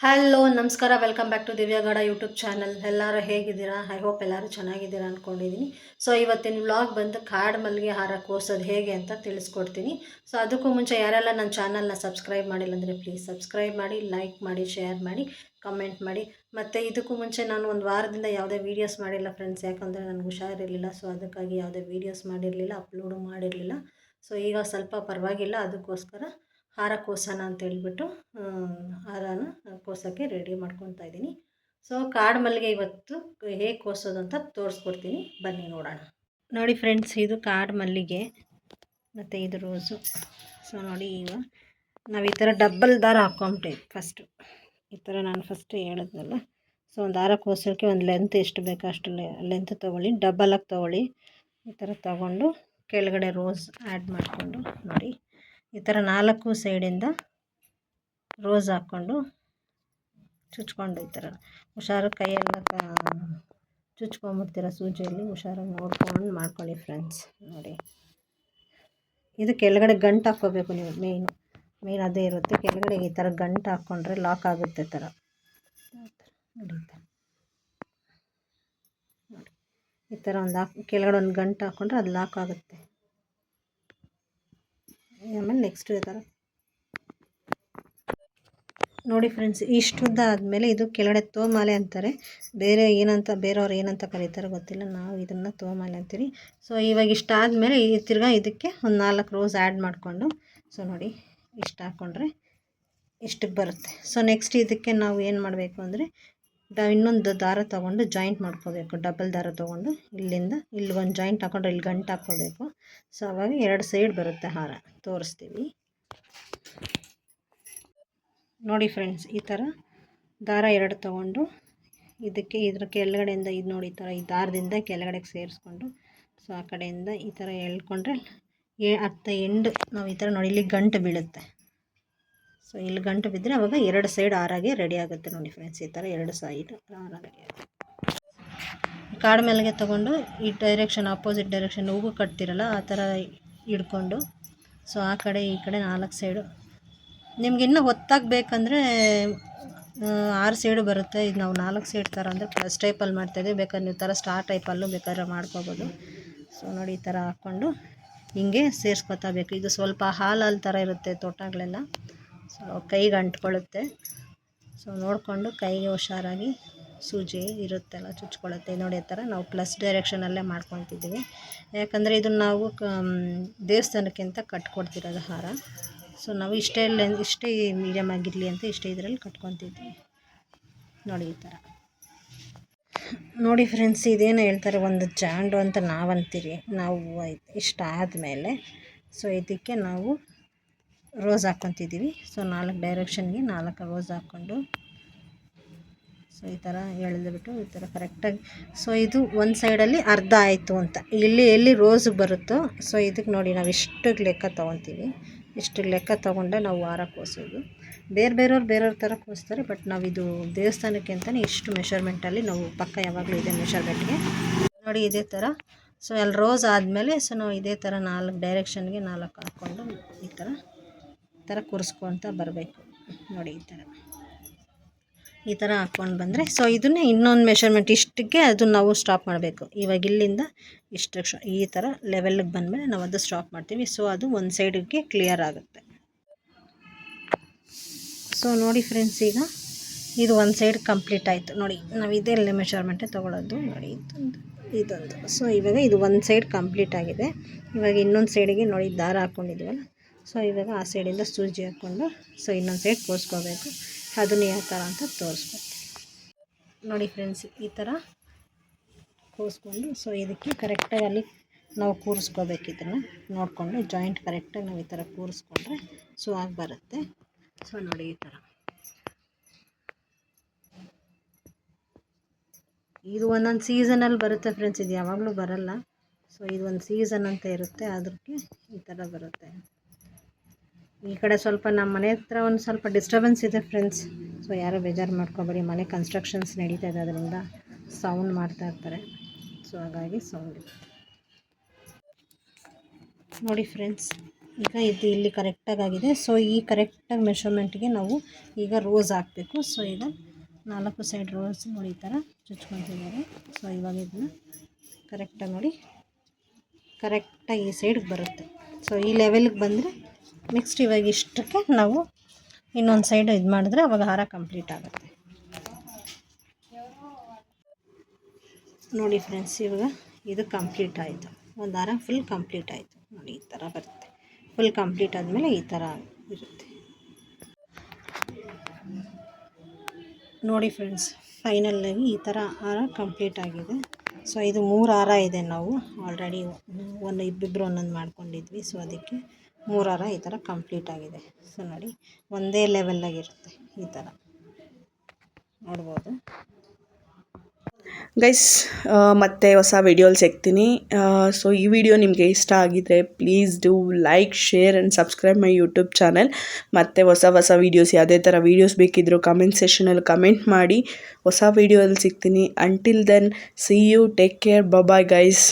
Hello ನಮಸ್ಕಾರ welcome back to Divya Gowda YouTube channel ಎಲ್ಲರೂ ಹೇಗಿದ್ದೀರಾ? ಐ ಹೋಪ್ ಎಲ್ಲರೂ ಚೆನ್ನಾಗಿದ್ದೀರಾ ಅಂದ್ಕೊಂಡಿದ್ದೀನಿ ಸೊ ಇವತ್ತಿನ ವ್ಲಾಗ್ ಬಂದು ಕಾಡು ಮಲ್ಲಿಗೆ ಹಾರ ಕೋಸೋದು ಹೇಗೆ ಅಂತ ತಿಳಿಸ್ಕೊಡ್ತೀನಿ. ಸೊ ಅದಕ್ಕೂ ಮುಂಚೆ ಯಾರೆಲ್ಲ ನನ್ನ ಚಾನಲ್ನ ಸಬ್ಸ್ಕ್ರೈಬ್ ಮಾಡಿಲ್ಲ ಅಂದರೆ ಪ್ಲೀಸ್ ಸಬ್ಸ್ಕ್ರೈಬ್ ಮಾಡಿ ಲೈಕ್ ಮಾಡಿ ಶೇರ್ ಮಾಡಿ ಕಮೆಂಟ್ ಮಾಡಿ. ಮತ್ತು ಇದಕ್ಕೂ ಮುಂಚೆ ನಾನು ಒಂದು ವಾರದಿಂದ ಯಾವುದೇ ವೀಡಿಯೋಸ್ ಮಾಡಿಲ್ಲ ಫ್ರೆಂಡ್ಸ್ ಯಾಕಂದರೆ ನನಗೆ ಹುಷಾರಿರಲಿಲ್ಲ. ಸೊ ಅದಕ್ಕಾಗಿ ಯಾವುದೇ ವೀಡಿಯೋಸ್ ಮಾಡಿರಲಿಲ್ಲ ಅಪ್ಲೋಡು ಮಾಡಿರಲಿಲ್ಲ. ಸೊ ಈಗ ಸ್ವಲ್ಪ ಪರವಾಗಿಲ್ಲ, ಅದಕ್ಕೋಸ್ಕರ ಹಾರ ಕೋಸೋಣ ಅಂತ ಹೇಳ್ಬಿಟ್ಟು ಹಾರನ ಕೋಸೋಕ್ಕೆ ರೆಡಿ ಮಾಡ್ಕೊತಾ ಇದ್ದೀನಿ. ಸೊ ಕಾಡು ಮಲ್ಲಿಗೆ ಇವತ್ತು ಹೇಗೆ ಕೋಸೋದು ಅಂತ ತೋರಿಸ್ಕೊಡ್ತೀನಿ. ಬನ್ನಿ ನೋಡೋಣ. ನೋಡಿ ಫ್ರೆಂಡ್ಸ್ ಇದು ಕಾಡು ಮಲ್ಲಿಗೆ, ಮತ್ತು ಇದು ರೋಸು. ಸೊ ನೋಡಿ ಈಗ ನಾವು ಈ ಥರ ಡಬ್ಬಲ್ ದಾರ ಹಾಕೊಂಬಿಟ್ಟೆ ಫಸ್ಟು ಈ ಥರ ನಾನು ಫಸ್ಟ್ ಹೇಳಿದ್ನಲ್ಲ. ಸೊ ಒಂದು ದಾರ ಕೋಸೋಕ್ಕೆ ಒಂದು ಲೆಂತ್ ಎಷ್ಟು ಬೇಕೋ ಅಷ್ಟು ಲೆಂತ್ ತೊಗೊಳ್ಳಿ. ಡಬ್ಬಲಾಗಿ ತೊಗೊಳ್ಳಿ. ಈ ಥರ ತೊಗೊಂಡು ಕೆಳಗಡೆ ರೋಸ್ ಆ್ಯಡ್ ಮಾಡಿಕೊಂಡು ನೋಡಿ. ಈ ಥರ ನಾಲ್ಕು ಸೈಡಿಂದ ರೋಸ್ ಹಾಕ್ಕೊಂಡು ಚುಚ್ಕೊಂಡು ಈ ಥರ. ಹುಷಾರು ಕೈಯೆಲ್ಲ ಚುಚ್ಕೊಂಬಿಡ್ತೀರ ಸೂಜಿಯಲ್ಲಿ ಹುಷಾರಾಗಿ ನೋಡ್ಕೊಂಡು ಮಾಡ್ಕೊಳ್ಳಿ ಫ್ರೆಂಡ್ಸ್, ನೋಡಿ. ಇದು ಕೆಳಗಡೆ ಗಂಟು ಹಾಕ್ಕೋಬೇಕು ನೀವು, ಮೇಯ್ನು, ಮೇಯ್ನ್ ಅದೇ ಇರುತ್ತೆ. ಕೆಳಗಡೆ ಈ ಥರ ಗಂಟು ಹಾಕ್ಕೊಂಡ್ರೆ ಲಾಕ್ ಆಗುತ್ತೆ ಥರ. ನೋಡಿ. ಈ ಥರ ಒಂದು ಹಾಕಿ, ಕೆಳಗಡೆ ಒಂದು ಗಂಟು ಹಾಕ್ಕೊಂಡ್ರೆ ಅದು ಲಾಕ್ ಆಗುತ್ತೆ. ನೆಕ್ಸ್ಟ್ ಈ ಥರ ನೋಡಿ ಫ್ರೆಂಡ್ಸ್ ಇಷ್ಟುದ್ದ ಆದಮೇಲೆ ಇದು ಕೆಳಗಡೆ ತೋಮಾಲೆ ಅಂತಾರೆ. ಬೇರೆ ಏನಂತ, ಬೇರೆಯವ್ರು ಏನಂತ ಕರೀತಾರೆ ಗೊತ್ತಿಲ್ಲ, ನಾವು ಇದನ್ನು ತೋಮಾಲೆ ಅಂತೀವಿ. ಸೊ ಇವಾಗ ಇಷ್ಟ ಆದಮೇಲೆ ಈ ತಿರ್ಗಾ ಇದಕ್ಕೆ ಒಂದು ನಾಲ್ಕು ರೋಸ್ ಆ್ಯಡ್ ಮಾಡಿಕೊಂಡು ಸೊ ನೋಡಿ ಇಷ್ಟು ಹಾಕ್ಕೊಂಡ್ರೆ ಇಷ್ಟಕ್ಕೆ ಬರುತ್ತೆ. ಸೊ ನೆಕ್ಸ್ಟ್ ಇದಕ್ಕೆ ನಾವು ಏನು ಮಾಡಬೇಕು ಅಂದರೆ ಇನ್ನೊಂದು ದಾರ ತೊಗೊಂಡು ಜಾಯಿಂಟ್ ಮಾಡ್ಕೋಬೇಕು ಡಬಲ್ ದಾರ ತೊಗೊಂಡು ಇಲ್ಲಿಂದ ಇಲ್ಲಿ ಒಂದು ಜಾಯಿಂಟ್ ಹಾಕ್ಕೊಂಡ್ರೆ ಇಲ್ಲಿ ಗಂಟು ಹಾಕ್ಕೋಬೇಕು. ಸೊ ಅವಾಗ ಎರಡು ಸೈಡ್ ಬರುತ್ತೆ ಹಾರ, ತೋರಿಸ್ತೀವಿ. ನೋಡಿ ಫ್ರೆಂಡ್ಸ್ ಈ ಥರ ದಾರ ಎರಡು ತೊಗೊಂಡು ಇದಕ್ಕೆ ಇದ್ರ ಕೆಳಗಡೆಯಿಂದ ಇದು ನೋಡಿ, ಈ ಥರ ಈ ದಾರದಿಂದ ಕೆಳಗಡೆಗೆ ಸೇರಿಸ್ಕೊಂಡು ಸೊ ಆ ಕಡೆಯಿಂದ ಈ ಥರ ಎಳ್ಕೊಂಡ್ರೆ ಎ ಅತ್ತ ಎಂಡ್, ನಾವು ಈ ಥರ ನೋಡಿ, ಇಲ್ಲಿ ಗಂಟು ಬೀಳುತ್ತೆ. ಸೊ ಇಲ್ಲಿ ಗಂಟು ಬಿದ್ದರೆ ಅವಾಗ ಎರಡು ಸೈಡ್ ಆರಾಗೆ ರೆಡಿ ಆಗುತ್ತೆ ನೋಡಿ ಫ್ರೆಂಡ್ಸ್ ಈ ಥರ ಎರಡು ಸೈಡ್ ಆರ ರೆಡಿ ಆಗುತ್ತೆ. ಕಾಡು ಮೇಲೆಗೆ ತೊಗೊಂಡು ಈ ಡೈರೆಕ್ಷನ್ ಆಪೋಸಿಟ್ ಡೈರೆಕ್ಷನ್ ಹೂವು ಕಟ್ತಿರಲ್ಲ, ಆ ಥರ ಹಿಡ್ಕೊಂಡು ಸೊ ಆ ಕಡೆ ಈ ಕಡೆ ನಾಲ್ಕು ಸೈಡು ನಿಮ್ಗೆ ಇನ್ನೂ ಹೊತ್ತಾಗಬೇಕಂದ್ರೆ ಆರು ಸೈಡು ಬರುತ್ತೆ. ಇದು ನಾವು ನಾಲ್ಕು ಸೈಡ್ ಥರ ಅಂದರೆ ಫಸ್ಟ್ ಟೈಪಲ್ಲಿ ಮಾಡ್ತಾಯಿದ್ದೀವಿ ಬೇಕಾದ್ರೆ ನೀವು ಥರ ಸ್ಟಾರ್ ಟೈಪಲ್ಲೂ ಬೇಕಾದ್ರೆ ಮಾಡ್ಕೋಬೋದು. ಸೊ ನೋಡಿ ಈ ಥರ ಹಾಕ್ಕೊಂಡು ಹಿಂಗೆ ಸೇರಿಸ್ಕೊತಾ ಬೇಕು. ಇದು ಸ್ವಲ್ಪ ಹಾಲು ಹಾಲು ಥರ ಇರುತ್ತೆ ತೋಟಗಳೆಲ್ಲ. ಸೊ ಕೈಗೆ ಅಂಟ್ಕೊಳ್ಳುತ್ತೆ. ಸೊ ನೋಡಿಕೊಂಡು ಕೈಗೆ ಹುಷಾರಾಗಿ ಸೂಜಿ ಇರುತ್ತೆಲ್ಲ ಚುಚ್ಕೊಳ್ಳುತ್ತೆ. ನೋಡಿ ಆ ಥರ ನಾವು ಪ್ಲಸ್ ಡೈರೆಕ್ಷನಲ್ಲೇ ಮಾಡ್ಕೊತಿದ್ದೀವಿ ಯಾಕಂದರೆ ಇದನ್ನು ನಾವು ಕ ದೇವಸ್ಥಾನಕ್ಕಿಂತ ಕಟ್ಕೊಡ್ತಿರೋದು ಹಾರ. ಸೊ ನಾವು ಇಷ್ಟೇ ಇಷ್ಟೇ ಮೀಡಿಯಮ್ ಆಗಿರಲಿ ಅಂತ ಇಷ್ಟೇ ಇದರಲ್ಲಿ ಕಟ್ಕೊತಿದ್ವಿ ನೋಡಿ, ಈ ಥರ. ನೋಡಿ ಫ್ರೆಂಡ್ಸ್ ಇದೇನು ಹೇಳ್ತಾರೆ, ಒಂದು ಜಾಂಡು ಅಂತ ನಾವು ಅಂತೀರಿ ನಾವು ಇಷ್ಟ ಆದಮೇಲೆ ಸೊ ಇದಕ್ಕೆ ನಾವು ರೋಸ್ ಹಾಕ್ಕೊತಿದ್ದೀವಿ. ಸೊ ನಾಲ್ಕು ಡೈರೆಕ್ಷನ್ಗೆ ನಾಲ್ಕು ರೋಸ್ ಹಾಕ್ಕೊಂಡು ಸೊ ಈ ಥರ ಎಳೆದುಬಿಟ್ಟು ಈ ಥರ ಕರೆಕ್ಟಾಗಿ ಸೊ ಇದು ಒಂದು ಸೈಡಲ್ಲಿ ಅರ್ಧ ಆಯಿತು ಅಂತ. ಇಲ್ಲಿ ಎಲ್ಲಿ ರೋಸ್ ಬರುತ್ತೋ ಸೊ ಇದಕ್ಕೆ ನೋಡಿ ನಾವು ಇಷ್ಟು ಲೆಕ್ಕ ತೊಗೊತೀವಿ. ಇಷ್ಟು ಲೆಕ್ಕ ತೊಗೊಂಡೆ ನಾವು ವಾರ ಕೋಸೋದು. ಬೇರೆ ಬೇರೆಯವ್ರು ಬೇರೆಯವ್ರ ಥರ ಕೋಸ್ತಾರೆ ಬಟ್ ನಾವು ಇದು ದೇವಸ್ಥಾನಕ್ಕೆ ಅಂತಲೇ ಇಷ್ಟು ಮೆಷರ್ಮೆಂಟಲ್ಲಿ ನಾವು ಪಕ್ಕ ಯಾವಾಗಲೂ ಇದೆ ಮೆಷರ್ಮೆಂಟ್ಗೆ ನೋಡಿ ಇದೇ ಥರ ಸೊ ಅಲ್ಲಿ ರೋಸ್ ಆದಮೇಲೆ ಸೊ ನಾವು ಇದೇ ಥರ ನಾಲ್ಕು ಡೈರೆಕ್ಷನ್ಗೆ ನಾಲ್ಕು ಹಾಕ್ಕೊಂಡು ಈ ಥರ ಥರ ಕೂರಿಸ್ಕೊತ ಬರಬೇಕು. ನೋಡಿ ಈ ಥರ. ಈ ಥರ ಹಾಕ್ಕೊಂಡು ಬಂದರೆ, ಸೊ ಇದನ್ನೇ ಇನ್ನೊಂದು ಮೆಷರ್ಮೆಂಟ್ ಇಷ್ಟಕ್ಕೆ ಅದನ್ನು ನಾವು ಸ್ಟಾಪ್ ಮಾಡಬೇಕು. ಇವಾಗ ಇಲ್ಲಿಂದ ಇಷ್ಟು ಈ ಥರ ಲೆವೆಲ್ಗೆ ಬಂದಮೇಲೆ ನಾವು ಅದು ಸ್ಟಾಪ್ ಮಾಡ್ತೀವಿ. ಸೊ ಅದು ಒಂದು ಸೈಡಿಗೆ ಕ್ಲಿಯರ್ ಆಗುತ್ತೆ. ಸೊ ನೋಡಿ ಫ್ರೆಂಡ್ಸ್ ಈಗ ಇದು ಒಂದು ಸೈಡ್ ಕಂಪ್ಲೀಟ್ ಆಯಿತು. ನೋಡಿ, ನಾವು ಇದೇ ಮೆಷರ್ಮೆಂಟೇ ತೊಗೊಳೋದು. ನೋಡಿ, ಇದೊಂದು ಇದೊಂದು. ಸೊ ಇವಾಗ ಇದು ಒಂದು ಸೈಡ್ ಕಂಪ್ಲೀಟ್ ಆಗಿದೆ. ಇವಾಗ ಇನ್ನೊಂದು ಸೈಡಿಗೆ ನೋಡಿ, ದಾರ ಹಾಕ್ಕೊಂಡಿದ್ವಲ್ಲ ಸೊ ಇವಾಗ ಆ ಸೈಡಿಂದ ಸೂಜಿ ಹಾಕ್ಕೊಂಡು, ಸೊ ಇನ್ನೊಂದು ಸೈಡ್ ಕೋಸ್ಕೋಬೇಕು ಅದನ್ನು ಯಾವ ಥರ ಅಂತ ತೋರಿಸ್ಬೇಕು. ನೋಡಿ ಫ್ರೆಂಡ್ಸ್ ಈ ಥರ ಕೋಸ್ಕೊಂಡು ಸೊ ಇದಕ್ಕೆ ಕರೆಕ್ಟಾಗಿ ಅಲ್ಲಿ ನಾವು ಕೂರಿಸ್ಕೋಬೇಕು ಇದನ್ನು. ನೋಡಿಕೊಂಡು ಜಾಯಿಂಟ್ ಕರೆಕ್ಟಾಗಿ ನಾವು ಈ ಥರ ಕೂರಿಸ್ಕೊಂಡ್ರೆ ಸೊ ಆಗಿ ಬರುತ್ತೆ. ಸೊ ನೋಡಿ ಈ ಥರ ಇದು ಒಂದೊಂದು ಸೀಸನಲ್ಲಿ ಬರುತ್ತೆ ಫ್ರೆಂಡ್ಸ್ ಇದು ಯಾವಾಗಲೂ ಬರಲ್ಲ. ಸೊ ಇದು ಒಂದು ಸೀಸನ್ ಅಂತ ಇರುತ್ತೆ ಅದಕ್ಕೆ ಈ ಥರ ಬರುತ್ತೆ. ಈ ಕಡೆ ಸ್ವಲ್ಪ ನಮ್ಮ ಮನೆ ಹತ್ರ ಒಂದು ಸ್ವಲ್ಪ ಡಿಸ್ಟರ್ಬೆನ್ಸ್ ಇದೆ ಫ್ರೆಂಡ್ಸ್ ಸೊ ಯಾರೋ ಬೇಜಾರು ಮಾಡ್ಕೊಬೇಡಿ, ಮನೆ ಕನ್ಸ್ಟ್ರಕ್ಷನ್ಸ್ ನಡೀತಾ ಇದೆ, ಅದರಿಂದ ಸೌಂಡ್ ಮಾಡ್ತಾ ಇರ್ತಾರೆ. ಸೊ ಹಾಗಾಗಿ ಸೌಂಡ್ ನೋಡಿ ಫ್ರೆಂಡ್ಸ್ ಈಗ ಇದು ಇಲ್ಲಿ ಕರೆಕ್ಟಾಗಿ ಆಗಿದೆ. ಸೊ ಈ ಕರೆಕ್ಟಾಗಿ ಮೆಷರ್ಮೆಂಟ್ಗೆ ನಾವು ಈಗ ರೋಸ್ ಹಾಕಬೇಕು. ಸೊ ಈಗ ನಾಲ್ಕು ಸೈಡ್ ರೋಸ್ ನೋಡಿ ಈ ಥರ ಚುಚ್ಕೊತಿದ್ದಾರೆ ಸೊ ಇವಾಗ ಇದನ್ನ ಕರೆಕ್ಟಾಗಿ ನೋಡಿ ಕರೆಕ್ಟಾಗಿ ಈ ಸೈಡ್ಗೆ ಬರುತ್ತೆ. ಸೊ ಈ ಲೆವೆಲ್ಗೆ ಬಂದರೆ ನೆಕ್ಸ್ಟ್ ಇವಾಗ ಇಷ್ಟಕ್ಕೆ ನಾವು ಇನ್ನೊಂದು ಸೈಡ್ ಇದು ಮಾಡಿದ್ರೆ ಅವಾಗ ಹಾರ ಕಂಪ್ಲೀಟ್ ಆಗುತ್ತೆ. ನೋಡಿ ಫ್ರೆಂಡ್ಸ್ ಇವಾಗ ಇದು ಕಂಪ್ಲೀಟ್ ಆಯಿತು. ಒಂದು ಹಾರ ಫುಲ್ ಕಂಪ್ಲೀಟ್ ಆಯಿತು. ನೋಡಿ ಈ ಥರ ಬರುತ್ತೆ. ಫುಲ್ ಕಂಪ್ಲೀಟ್ ಆದಮೇಲೆ ಈ ಥರ ಇರುತ್ತೆ. ನೋಡಿ ಫ್ರೆಂಡ್ಸ್ ಫೈನಲ್ಲಾಗಿ ಈ ಥರ ಹಾರ ಕಂಪ್ಲೀಟ್ ಆಗಿದೆ. ಸೊ ಇದು ಮೂರು ಹಾರ ಇದೆ ನಾವು. ಆಲ್ರೆಡಿ ಒಂದು ಇಬ್ಬಿಬ್ಬರು ಒಂದೊಂದು ಮಾಡ್ಕೊಂಡಿದ್ವಿ. ಸೊ ಅದಕ್ಕೆ ಮೂರು ಹಾರ ಈ ಥರ ಕಂಪ್ಲೀಟ್ ಆಗಿದೆ. ಸೊ ನೋಡಿ, ಒಂದೇ ಲೆವೆಲ್ಲಾಗಿರುತ್ತೆ ಈ ಥರ. ನೋಡ್ಬೋದು. ಗೈಸ್ ಮತ್ತೆ ಹೊಸ ವಿಡಿಯೋಲಿ ಸಿಗ್ತೀನಿ. ಸೊ ಈ ವಿಡಿಯೋ ನಿಮಗೆ ಇಷ್ಟ ಆಗಿದ್ರೆ please do like share and subscribe my YouTube channel ಮತ್ತು ಹೊಸ ಹೊಸ ವೀಡಿಯೋಸ್ ಯಾವುದೇ ಥರ ವೀಡಿಯೋಸ್ ಬೇಕಿದ್ದರೂ ಕಮೆಂಟ್ ಸೆಷನಲ್ಲಿ ಕಮೆಂಟ್ ಮಾಡಿ. ಹೊಸ ವೀಡಿಯೋದಲ್ಲಿ ಸಿಗ್ತೀನಿ. Until then see you take care bye guys